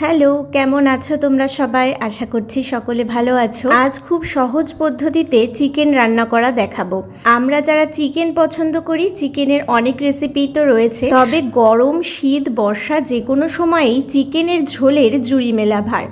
Hello, কেমন আছো তোমরা সবাই? আশা করছি সকলে ভালো আছো। আজ খুব সহজ পদ্ধতিতে চিকেন রান্না করা দেখাবো। আমরা যারা চিকেন পছন্দ করি, চিকেনের অনেক রেসিপি তো রয়েছে। তবে গরম, শীত, বর্ষা যে কোনো সময়েই চিকেনের ঝোলের জুড়ি মেলা ভার।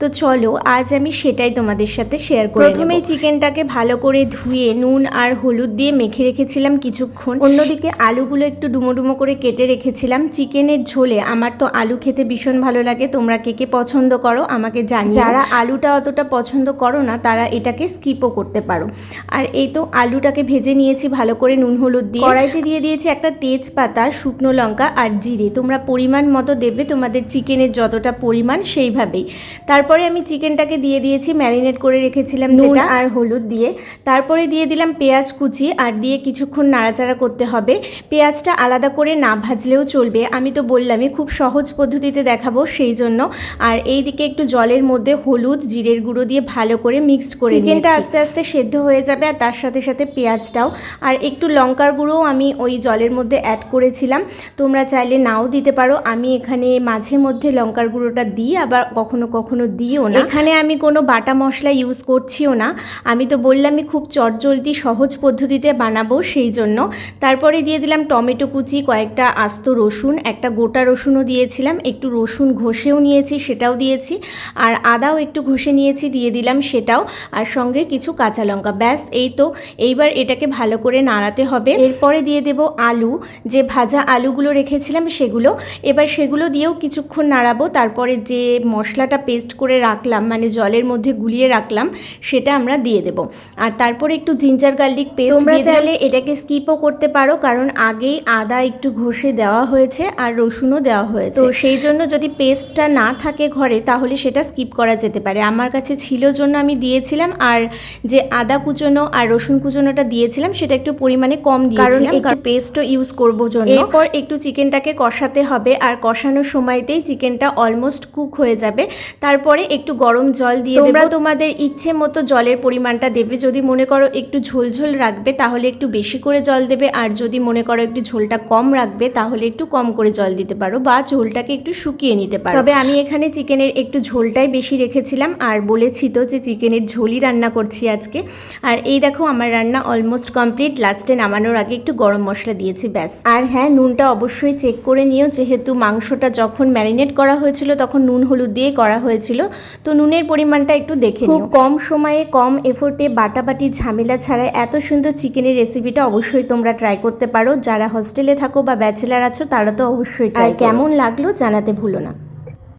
তো চলো, আজ আমি সেটাই তোমাদের সাথে শেয়ার করি প্রথমেই চিকেনটাকে ভালো করে ধুয়ে নুন আর হলুদ দিয়ে মেখে রেখেছিলাম কিছুক্ষণ। অন্যদিকে আলুগুলো একটু ডুমো ডুমো করে কেটে রেখেছিলাম। চিকেনের ঝোলে আমার তো আলু খেতে ভীষণ ভালো লাগে, তোমরা কে কে পছন্দ করো আমাকে জানি যারা আলুটা অতটা পছন্দ করো না তারা এটাকে স্কিপও করতে পারো। আর এই তো আলুটাকে ভেজে নিয়েছি ভালো করে নুন হলুদ দিয়ে। কড়াইতে দিয়ে দিয়েছি একটা তেজপাতা শুকনো লঙ্কা আর জিরে। তোমরা পরিমাণ মতো দেবে তোমাদের চিকেনের যতটা পরিমাণ সেইভাবেই। তারপরে আমি চিকেনটাকে দিয়ে দিয়েছি ম্যারিনেট করে রেখেছিলাম যেটা। আর হলুদ দিয়ে। তারপরে দিয়ে দিলাম পেঁয়াজ কুচি আর দিয়ে কিছুক্ষণ নাড়াচাড়া করতে হবে। পেঁয়াজটা আলাদা করে না ভাজলেও চলবে। আমি তো বললামই খুব সহজ পদ্ধতিতে দেখাবো সেই জন্য আর এই দিকে একটু জলের মধ্যে হলুদ জিরের গুঁড়ো দিয়ে ভালো করে মিক্সড করে চিকেনটা আস্তে আস্তে সেদ্ধ হয়ে যাবে আর তার সাথে সাথে পেঁয়াজটাও। আর একটু লঙ্কার গুঁড়োও আমি ওই জলের মধ্যে অ্যাড করেছিলাম। তোমরা চাইলে নাও দিতে পারো। আমি এখানে মাঝে মধ্যে লঙ্কার গুঁড়োটা দিই আবার কখনো কখনো দিও না। এখানে আমি কোনো বাটা মশলা ইউজ করছিও না। আমি তো বললামই খুব চটজলদি সহজ পদ্ধতিতে বানাবো সেই জন্য। তারপরে দিয়ে দিলাম টমেটো কুচি কয়েকটা আস্ত রসুন একটা গোটা রসুনও দিয়েছিলাম। একটু রসুন ঘষেও নিয়েছি সেটাও দিয়েছি। আর আদাও একটু ঘষে নিয়েছি দিয়ে দিলাম সেটাও। আর সঙ্গে কিছু কাঁচা লঙ্কা। ব্যাস এই তো। এইবার এটাকে ভালো করে নাড়াতে হবে। এরপরে দিয়ে দেব আলু। যে ভাজা আলুগুলো রেখেছিলাম সেগুলো এবার সেগুলো দিয়েও কিছুক্ষণ নাড়াবো। তারপরে যে মশলাটা পেস্ট করে রাখলাম মানে জলের মধ্যে গুলিয়ে রাখলাম সেটা আমরা দিয়ে দেব। আর তারপরে একটু জিঞ্জার গার্লিক পেস্ট তোমরা চাইলে এটাকে স্কিপও করতে পারো কারণ আগেই আদা একটু ঘষে দেওয়া হয়েছে আর রসুনও দেওয়া হয়েছে। তো সেই জন্য যদি পেস্টটা না থাকে ঘরে তাহলে সেটা স্কিপ করা যেতে পারে। আমার কাছে ছিল জন্য আমি দিয়েছিলাম আর যে আদা কুচোনো আর রসুন কুচোনোটা দিয়েছিলাম সেটা একটু পরিমাণে কম দিয়েছিলাম। কারণ পেস্টও ইউজ করব জন্য। এরপর একটু চিকেনটাকে কষাতে হবে আর কষানোর সময়তেই চিকেনটা অলমোস্ট কুক হয়ে যাবে। তারপরে একটু গরম জল দিয়ে তোমরা তোমাদের ইচ্ছে মতো জলের পরিমাণটা দেবে। যদি মনে করো একটু ঝোলঝোল রাখবে তাহলে একটু বেশি করে জল দেবে। আর যদি মনে করো একটু ঝোলটা কম রাখবে তাহলে একটু কম করে জল দিতে পারো বা ঝোলটাকে একটু শুকিয়ে নিতে পারো। তবে আমি এখানে চিকেনের একটু ঝোলটাই বেশি রেখেছিলাম আর বলেছি তো যে চিকেনের ঝোলই রান্না করছি আজকে। আর এই দেখো আমার রান্না অলমোস্ট কমপ্লিট লাস্টে নামানোর আগে একটু গরম মশলা দিয়েছি ব্যাস। আর হ্যাঁ নুনটা অবশ্যই চেক করে নিও যেহেতু মাংসটা যখন ম্যারিনেট করা হয়েছিল তখন নুন হলুদ দিয়ে করা হয়েছিল তো নুনের পরিমাণটা একটু দেখে খুব কম সময়ে কম এফোর্টে বাটাবাটি ঝামেলা ছাড়া এত সুন্দর চিকেনের রেসিপিটা অবশ্যই তোমরা ট্রাই করতে পারো। যারা হস্টেলে থাকো বা ব্যাচেলার আছো তারা তো অবশ্যই কেমন লাগল জানাতে ভুলো না।